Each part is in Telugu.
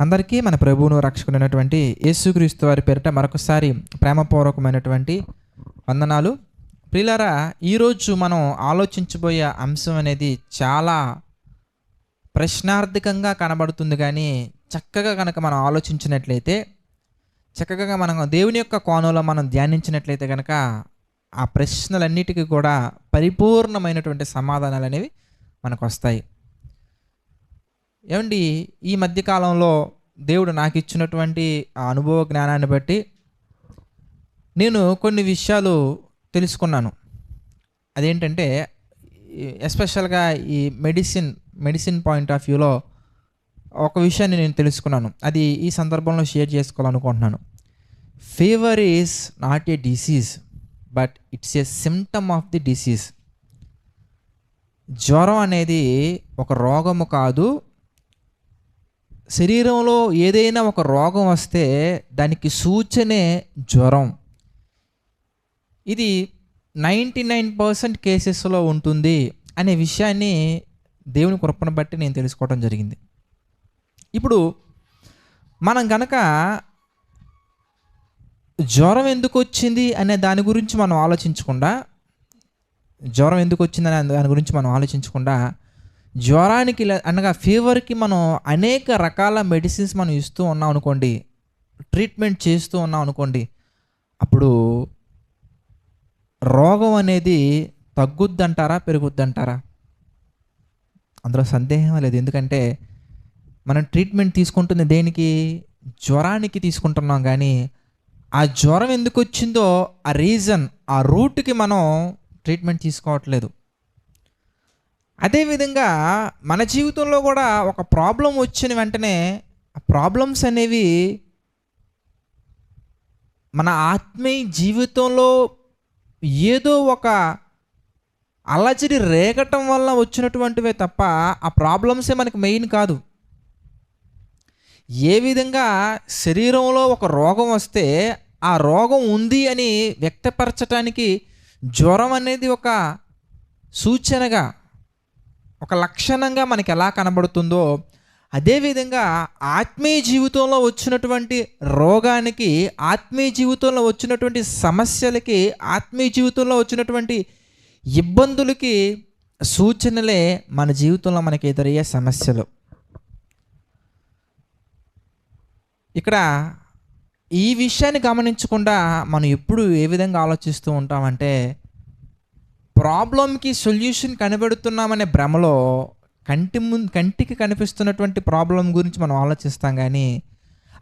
అందరికీ మన ప్రభువును రక్షకుడైనటువంటి యేసుక్రీస్తు వారి పేరిట మరొకసారి ప్రేమపూర్వకమైనటువంటి వందనాలు. ప్రిలరా ఈరోజు మనం ఆలోచించబోయే అంశం అనేది చాలా ప్రశ్నార్థకంగా కనబడుతుంది కానీ చక్కగా కనుక మనం ఆలోచించినట్లయితే చక్కగా మనం దేవుని యొక్క కోణంలో మనం ధ్యానించినట్లయితే కనుక ఆ ప్రశ్నలన్నిటికీ కూడా పరిపూర్ణమైనటువంటి సమాధానాలు అనేవి మనకు వస్తాయి ఏమండి ఈ మధ్యకాలంలో దేవుడు నాకు ఇచ్చినటువంటి ఆ అనుభవ జ్ఞానాన్ని బట్టి నేను కొన్ని విషయాలు తెలుసుకున్నాను. అదేంటంటే ఎస్పెషల్గా ఈ మెడిసిన్ మెడిసిన్ పాయింట్ ఆఫ్ వ్యూలో ఒక విషయాన్ని నేను తెలుసుకున్నాను. అది ఈ సందర్భంలో షేర్ చేసుకోవాలనుకుంటున్నాను. Fever is not a disease but it's a symptom of the disease. జ్వరం అనేది ఒక రోగము కాదు శరీరంలో ఏదైనా ఒక రోగం వస్తే దానికి సూచనే జ్వరం. ఇది నైంటీ నైన్ పర్సెంట్ కేసెస్లో ఉంటుంది అనే విషయాన్ని దేవుని కృపను బట్టి నేను తెలుసుకోవడం జరిగింది. ఇప్పుడు మనం గనక జ్వరం ఎందుకు వచ్చింది అనే దాని గురించి మనం ఆలోచించకుండా జ్వరం ఎందుకు వచ్చింది అనే దాని గురించి మనం ఆలోచించకుండా జ్వరానికి లే- అనగా ఫీవర్కి మనం అనేక రకాల మెడిసిన్స్ మనం ఇస్తూ ఉన్నాం అనుకోండి ట్రీట్మెంట్ చేస్తూ ఉన్నాం అనుకోండి అప్పుడు రోగం అనేది తగ్గుద్దంటారా పెరుగుద్దంటారా? అందులో సందేహం లేదు. ఎందుకంటే మనం ట్రీట్మెంట్ తీసుకుంటుంది దేనికి? జ్వరానికి తీసుకుంటున్నాం కానీ ఆ జ్వరం ఎందుకు వచ్చిందో ఆ రీజన్ ఆ రూట్కి మనం ట్రీట్మెంట్ తీసుకోవట్లేదు. అదేవిధంగా మన జీవితంలో కూడా ఒక ప్రాబ్లం వచ్చిన వెంటనే ఆ ప్రాబ్లమ్స్ అనేవి మన ఆత్మీయ జీవితంలో ఏదో ఒక అలజడి రేగటం వల్ల వచ్చినటువంటివే తప్ప ఆ ప్రాబ్లమ్సే మనకి మెయిన్ కాదు. ఏ విధంగా శరీరంలో ఒక రోగం వస్తే ఆ రోగం ఉంది అని వ్యక్తపరచటానికి జ్వరం అనేది ఒక సూచనగా ఒక లక్షణంగా మనకి ఎలా కనబడుతుందో అదేవిధంగా ఆత్మీయ జీవితంలో వచ్చినటువంటి రోగానికి ఆత్మీయ జీవితంలో వచ్చినటువంటి సమస్యలకి ఆత్మీయ జీవితంలో వచ్చినటువంటి ఇబ్బందులకి సూచనలే మన జీవితంలో మనకి ఎదురయ్యే సమస్యలు. ఇక్కడ ఈ విషయాన్ని గమనించకుండా మనం ఎప్పుడు ఏ విధంగా ఆలోచిస్తూ ఉంటామంటే ప్రాబ్లంకి సొల్యూషన్ కనబెడుతున్నామనే భ్రమలో కంటి ముందు కంటికి కనిపిస్తున్నటువంటి ప్రాబ్లం గురించి మనం ఆలోచిస్తాం కానీ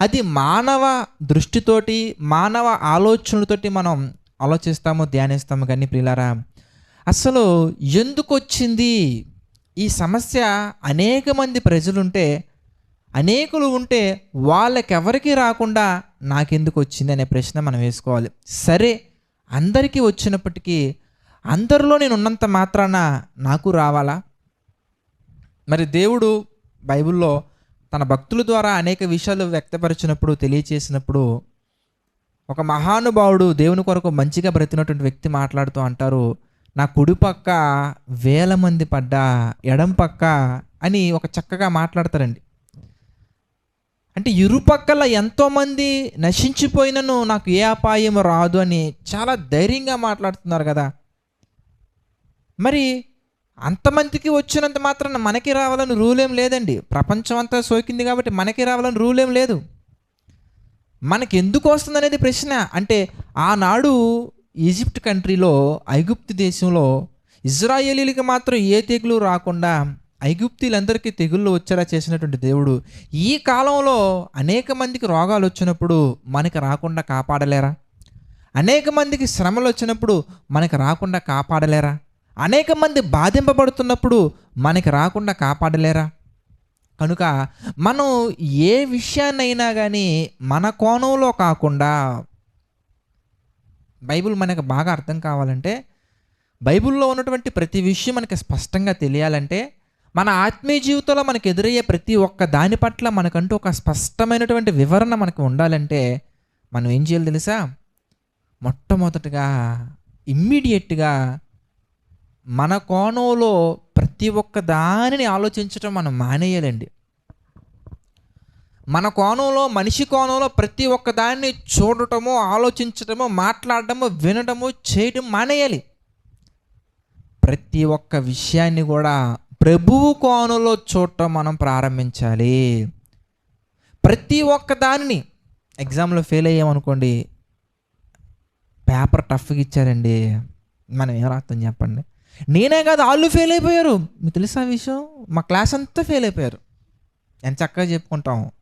అది మానవ దృష్టితోటి మానవ ఆలోచనలతోటి మనం ఆలోచిస్తాము ధ్యానిస్తాము కానీ ప్రియులారా అసలు ఎందుకు వచ్చింది ఈ సమస్య? అనేక మంది ప్రజలుంటే అనేకులు ఉంటే వాళ్ళకెవరికి రాకుండా నాకెందుకు వచ్చింది అనే ప్రశ్న మనం వేసుకోవాలి. సరే అందరికీ వచ్చినప్పటికీ అందరిలో నేను ఉన్నంత మాత్రాన నాకు రావాలా? మరి దేవుడు బైబిల్లో తన భక్తుల ద్వారా అనేక విషయాలు వ్యక్తపరిచినప్పుడు తెలియచేసినప్పుడు ఒక మహానుభావుడు దేవుని కొరకు మంచిగా బ్రతినటువంటి వ్యక్తి మాట్లాడుతూ అంటారు నా కుడి పక్క వేల మంది పడ్డా ఎడం పక్క అని ఒక చక్కగా మాట్లాడతారండి. అంటే ఇరుపక్కల ఎంతోమంది నశించిపోయినను నాకు ఏ అపాయం రాదు అని చాలా ధైర్యంగా మాట్లాడుతున్నారు కదా. మరి అంతమందికి వచ్చినంత మాత్రాన మనకి రావాలని రూల్ ఏం లేదండి. ప్రపంచం అంతా సోకింది కాబట్టి మనకి రావాలని రూల్ ఏం లేదు. మనకి ఎందుకు వస్తుంది అనేది ప్రశ్న. అంటే ఆనాడు ఈజిప్ట్ కంట్రీలో ఐగుప్తు దేశంలో ఇజ్రాయేలీలకి మాత్రం ఏ తెగులు రాకుండా ఐగుప్తీలందరికీ తెగుళ్ళు వచ్చేలా చేసినటువంటి దేవుడు. ఈ కాలంలో అనేక మందికి రోగాలు వచ్చినప్పుడు మనకి రాకుండా కాపాడలేరా? అనేక మందికి శ్రమలు వచ్చినప్పుడు మనకి రాకుండా కాపాడలేరా? అనేక మంది బాధింపబడుతున్నప్పుడు మనకి రాకుండా కాపాడలేరా? కనుక మనం ఏ విషయాన్నైనా కానీ మన కోణంలో కాకుండా బైబిల్ మనకు బాగా అర్థం కావాలంటే బైబిల్లో ఉన్నటువంటి ప్రతి విషయం మనకి స్పష్టంగా తెలియాలంటే మన ఆత్మీయ జీవితంలో మనకు ఎదురయ్యే ప్రతి ఒక్క దాని పట్ల మనకంటూ ఒక స్పష్టమైనటువంటి వివరణ మనకు ఉండాలంటే మనం ఏం చేయాలి తెలుసా? మొట్టమొదటగా ఇమ్మీడియట్గా మన కోణంలో ప్రతి ఒక్క దానిని ఆలోచించటం మనం మానేయాలండి. మన కోణంలో మనిషి కోణంలో ప్రతి ఒక్క దాన్ని చూడటము ఆలోచించటము మాట్లాడటము వినటము చేయడం మానేయాలి. ప్రతి ఒక్క విషయాన్ని కూడా ప్రభువు కోణంలో చూడటం మనం ప్రారంభించాలి. ప్రతి ఒక్క దానిని ఎగ్జామ్లో ఫెయిల్ అయ్యామనుకోండి పేపర్ టఫ్గా ఇచ్చారండి. మనం ఏం రాస్తాం చెప్పండి? నేనే కాదు వాళ్ళు ఫెయిల్ అయిపోయారు. మీకు తెలుసా ఆ విషయం? మా క్లాస్ అంతా ఫెయిల్ అయిపోయారు. ఎంత చక్కగా చెప్పుకుంటాము.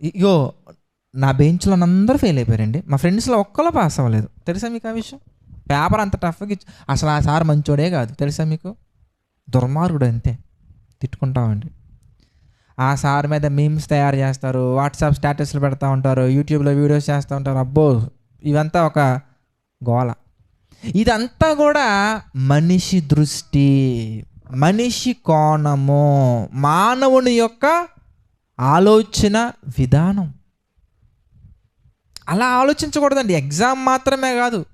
ఇగో నా బెంచ్లో అందరూ ఫెయిల్ అయిపోయారండి. మా ఫ్రెండ్స్లో ఒక్కలో పాస్ అవ్వలేదు. తెలుసా మీకు ఆ విషయం? పేపర్ అంత టఫ్గా ఇచ్చి అసలు ఆ సార్ మంచోడే కాదు. తెలుసా మీకు? దుర్మార్గుడు అంతే. తిట్టుకుంటామండి. ఆ సార్ మీద మీమ్స్ తయారు చేస్తారు. వాట్సాప్ స్టేటస్లు పెడతా ఉంటారు. యూట్యూబ్లో వీడియోస్ చేస్తూ ఉంటారు. అబ్బో ఇవంతా ఒక గోల. ఇదంతా కూడా మనిషి దృష్టి మనిషి కోణము మానవుని యొక్క ఆలోచన విధానం. అలా ఆలోచించకూడదండి. ఎగ్జామ్ మాత్రమే కాదు.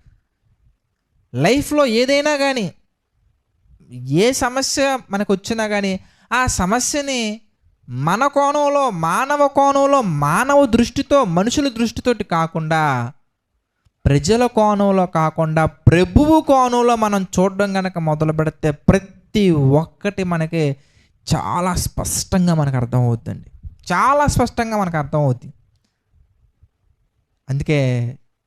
లైఫ్లో ఏదైనా కానీ ఏ సమస్య మనకు వచ్చినా కానీ ఆ సమస్యని మన కోణంలో మానవ కోణంలో మానవ దృష్టితో మనుషుల దృష్టితోటి కాకుండా ప్రజల కోణంలో కాకుండా ప్రభువు కోణంలో మనం చూడడం కనుక మొదలు పెడితే ప్రతి ఒక్కటి మనకి చాలా స్పష్టంగా మనకు అర్థమవుతుందండి. చాలా స్పష్టంగా మనకు అర్థమవుతుంది. అందుకే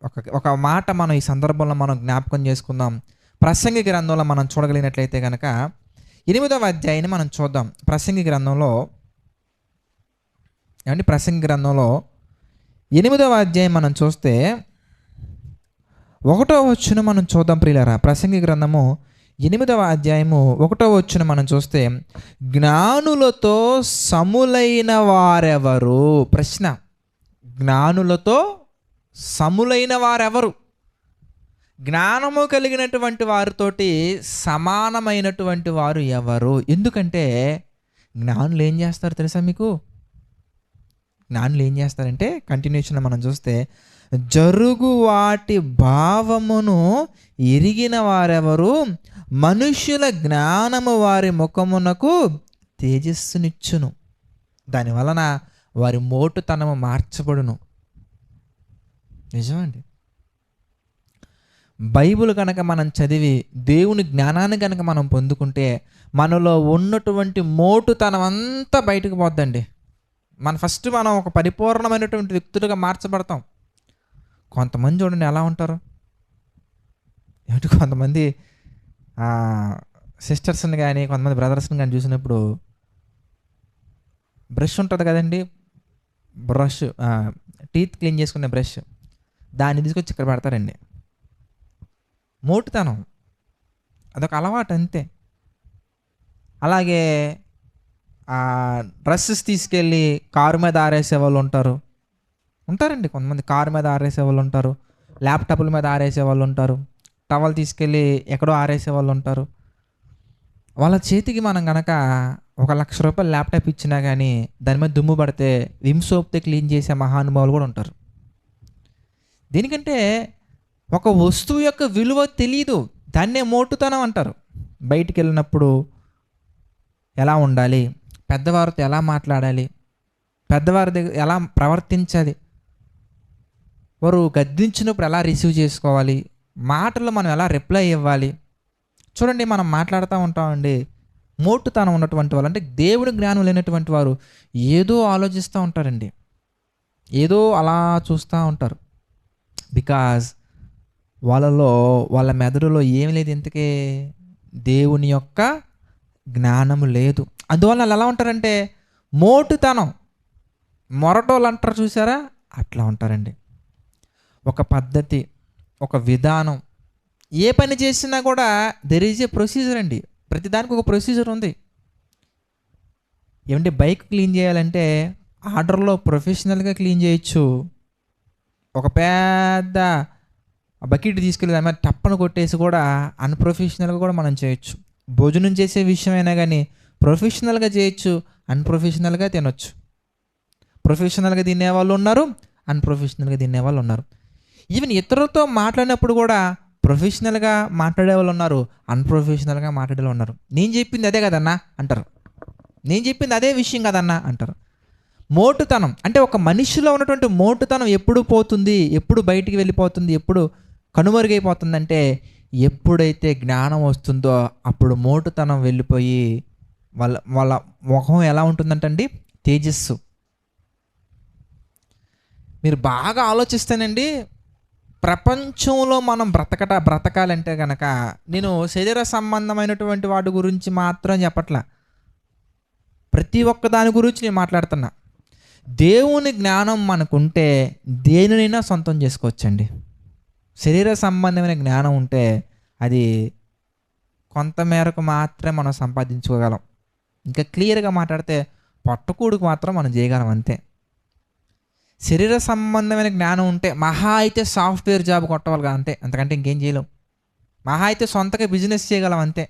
ఒక ఒక మాట మనం ఈ సందర్భంలో మనం జ్ఞాపకం చేసుకుందాం. ప్రసంగి గ్రంథంలో మనం చూడగలిగినట్లయితే కనుక ఎనిమిదవ అధ్యాయాన్ని మనం చూద్దాం. ప్రసంగి గ్రంథంలో ఏమండి? ప్రసంగి గ్రంథంలో ఎనిమిదవ అధ్యాయం మనం చూస్తే ఒకటో వచ్చున మనం చూద్దాం ప్రియులరా. ప్రసంగి గ్రంథము ఎనిమిదవ అధ్యాయము ఒకటో వచ్చున మనం చూస్తే జ్ఞానులతో సములైన వారెవరు? ప్రశ్న. జ్ఞానులతో సములైన వారెవరు? జ్ఞానము కలిగినటువంటి వారితోటి సమానమైనటువంటి వారు ఎవరు? ఎందుకంటే జ్ఞానులు ఏం చేస్తారు తెలుసా మీకు? జ్ఞానులు ఏం చేస్తారంటే కంటిన్యూషన్ మనం చూస్తే జరుగు వాటి భావమును ఎరిగిన వారెవరు? మనుష్యుల జ్ఞానము వారి ముఖమునకు తేజస్సునిచ్చును. దాని వలన వారి మోటుతనము మార్చబడును. నిజమండి. బైబిల్ కనుక మనం చదివి దేవుని జ్ఞానాన్ని కనుక మనం పొందుకుంటే మనలో ఉన్నటువంటి మోటుతనం అంతా బయటకు పోద్దండి. మన ఫస్ట్ మనం ఒక పరిపూర్ణమైనటువంటి వ్యక్తులుగా మార్చబడతాం. కొంతమంది చూడండి ఎలా ఉంటారు? ఏమిటి కొంతమంది సిస్టర్స్ని కానీ కొంతమంది బ్రదర్స్ని కానీ చూసినప్పుడు బ్రష్ ఉంటుంది కదండి. బ్రష్ టీత్ క్లీన్ చేసుకునే బ్రష్. దాన్ని తీసుకొచ్చి ఇక్కడ పెడతారండి. మోటుతనం. అదొక అలవాటు అంతే. అలాగే డ్రెస్సెస్ తీసుకెళ్ళి కారు మీద ఆరేసే వాళ్ళు ఉంటారు. ఉంటారండి కొంతమంది. కారు మీద ఆరేసే వాళ్ళు ఉంటారు. ల్యాప్టాప్ల మీద ఆరేసే వాళ్ళు ఉంటారు. టవల్ తీసుకెళ్ళి ఎక్కడో ఆరేసే వాళ్ళు ఉంటారు. వాళ్ళ చేతికి మనం కనుక ఒక లక్ష రూపాయలు ల్యాప్టాప్ ఇచ్చినా కానీ దాని మీద దుమ్ము పడితే విమ్ సోప్తో క్లీన్ చేసే మహానుభావులు కూడా ఉంటారు. దీనికంటే ఒక వస్తువు యొక్క విలువ తెలియదు దాన్నే మోటుతనం అంటారు. బయటికి వెళ్ళినప్పుడు ఎలా ఉండాలి? పెద్దవారితో ఎలా మాట్లాడాలి? పెద్దవారి దగ్గర ఎలా ప్రవర్తించాలి? వారు గద్దించినప్పుడు ఎలా రిసీవ్ చేసుకోవాలి? మాటలు మనం ఎలా రిప్లై ఇవ్వాలి? చూడండి మనం మాట్లాడుతూ ఉంటామండి మోటుతనం ఉన్నటువంటి వాళ్ళు అంటే దేవుడి జ్ఞానం లేనటువంటి వారు ఏదో ఆలోచిస్తూ ఉంటారండి. ఏదో అలా చూస్తూ ఉంటారు. బికాజ్ వాళ్ళలో వాళ్ళ మెదడులో ఏమి లేదు ఇంతకే. దేవుని యొక్క జ్ఞానము లేదు. అందువల్ల వాళ్ళు ఎలా ఉంటారంటే మోటుతనం. మొరటోళ్ళు అంటారు చూసారా? అట్లా ఉంటారండి. ఒక పద్ధతి ఒక విధానం. ఏ పని చేసినా కూడా దెర్ ఈజ్ ఏ ప్రొసీజర్ అండి. ప్రతిదానికి ఒక ప్రొసీజర్ ఉంది. ఏమంటే బైక్ క్లీన్ చేయాలంటే ఆర్డర్లో ప్రొఫెషనల్గా క్లీన్ చేయొచ్చు. ఒక పెద్ద బకెట్ తీసుకెళ్ళి దాని మీద టప్పను కొట్టేసి కూడా అన్ప్రొఫెషనల్గా కూడా మనం చేయొచ్చు. భోజనం చేసే విషయమైనా కానీ ప్రొఫెషనల్గా చేయొచ్చు అన్ప్రొఫెషనల్గా తినొచ్చు. ప్రొఫెషనల్గా తినే వాళ్ళు ఉన్నారు అన్ప్రొఫెషనల్గా తినే వాళ్ళు ఉన్నారు. ఈవెన్ ఇతరులతో మాట్లాడినప్పుడు కూడా ప్రొఫెషనల్గా మాట్లాడే వాళ్ళు ఉన్నారు అన్ప్రొఫెషనల్గా మాట్లాడే వాళ్ళు ఉన్నారు. నేను చెప్పింది అదే కదన్నా అంటారు. నేను చెప్పింది అదే విషయం కదన్నా అంటారు. మోటుతనం అంటే ఒక మనిషిలో ఉన్నటువంటి మోటుతనం ఎప్పుడు పోతుంది ఎప్పుడు బయటికి వెళ్ళిపోతుంది ఎప్పుడు కనుమరుగైపోతుందంటే ఎప్పుడైతే జ్ఞానం వస్తుందో అప్పుడు మోటుతనం వెళ్ళిపోయి వాళ్ళ వాళ్ళ ముఖం ఎలా ఉంటుందంటండి? తేజస్సు. మీరు బాగా ఆలోచిస్తేనండి ప్రపంచంలో మనం బ్రతకట బ్రతకాలంటే కనుక నేను శరీర సంబంధమైనటువంటి వాటి గురించి మాత్రం చెప్పట్లా. ప్రతి ఒక్క దాని గురించి నేను మాట్లాడుతున్నా. దేవుని జ్ఞానం మనకుంటే దేనినైనా సొంతం చేసుకోవచ్చండి. శరీర సంబంధమైన జ్ఞానం ఉంటే అది కొంత మేరకు మాత్రమే మనం సంపాదించుకోగలం. ఇంకా క్లియర్గా మాట్లాడితే పొట్టకూడుకు మాత్రం మనం చేయగలం అంతే. శరీర సంబంధమైన జ్ఞానం ఉంటే మహా అయితే సాఫ్ట్వేర్ జాబ్ కొట్టవాలి అంతే. అంతకంటే ఇంకేం చేయలేం. మహా అయితే సొంతగా బిజినెస్ చేయగలం అంతే.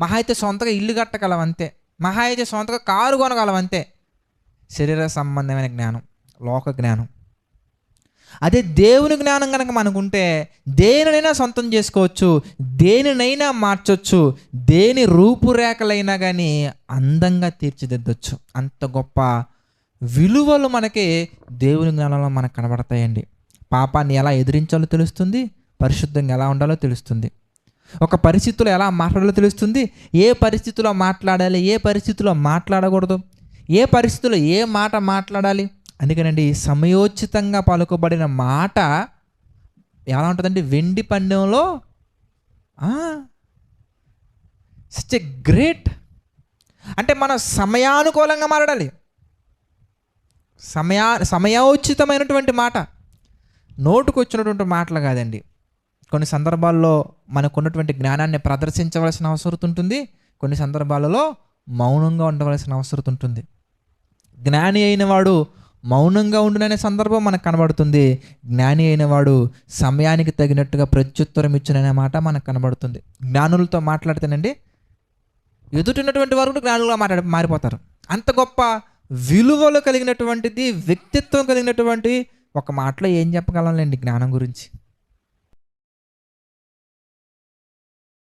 మహా అయితే సొంతగా ఇల్లు కట్టగలం అంతే. మహా అయితే సొంతగా కారు కొనగలం అంతే. శరీర సంబంధమైన జ్ఞానం లోక జ్ఞానం. అదే దేవుని జ్ఞానం కనుక మనకుంటే దేనినైనా సొంతం చేసుకోవచ్చు దేనినైనా మార్చొచ్చు దేని రూపురేఖలైనా కానీ అందంగా తీర్చిదిద్దొచ్చు. అంత గొప్ప విలువలు మనకి దేవుని జ్ఞానంలో మనకు కనబడతాయండి. పాపాన్ని ఎలా ఎదిరించాలో తెలుస్తుంది పరిశుద్ధంగా ఎలా ఉండాలో తెలుస్తుంది. ఒక పరిస్థితిలో ఎలా మాట్లాడాలో తెలుస్తుంది ఏ పరిస్థితిలో మాట్లాడాలి ఏ పరిస్థితిలో మాట్లాడకూడదు ఏ పరిస్థితిలో ఏ మాట మాట్లాడాలి. అందుకేనండి సమయోచితంగా పలుకబడిన మాట ఎలా ఉంటుందండి? వెండి పందెంలో సచ్ ఎ గ్రేట్ అంటే మనం సమయానుకూలంగా మాట్లాడాలి. సమయా సమయోచితమైనటువంటి మాట. నోటుకు వచ్చినటువంటి మాటలు కాదండి. కొన్ని సందర్భాల్లో మనకున్నటువంటి జ్ఞానాన్ని ప్రదర్శించవలసిన అవసరం ఉంటుంది. కొన్ని సందర్భాలలో మౌనంగా ఉండవలసిన అవసరం ఉంటుంది. జ్ఞాని అయిన వాడు మౌనంగా ఉండుననే సందర్భం మనకు కనబడుతుంది. జ్ఞాని అయిన వాడు సమయానికి తగినట్టుగా ప్రత్యుత్తరం ఇచ్చుననే మాట మనకు కనబడుతుంది. జ్ఞానులతో మాట్లాడితేనండి ఎదుటిన్నటువంటి వారు కూడా జ్ఞానులుగా మాట్లాడి మారిపోతారు. అంత గొప్ప విలువలు కలిగినటువంటిది వ్యక్తిత్వం కలిగినటువంటి ఒక మాటలో ఏం చెప్పగలంలేండి జ్ఞానం గురించి?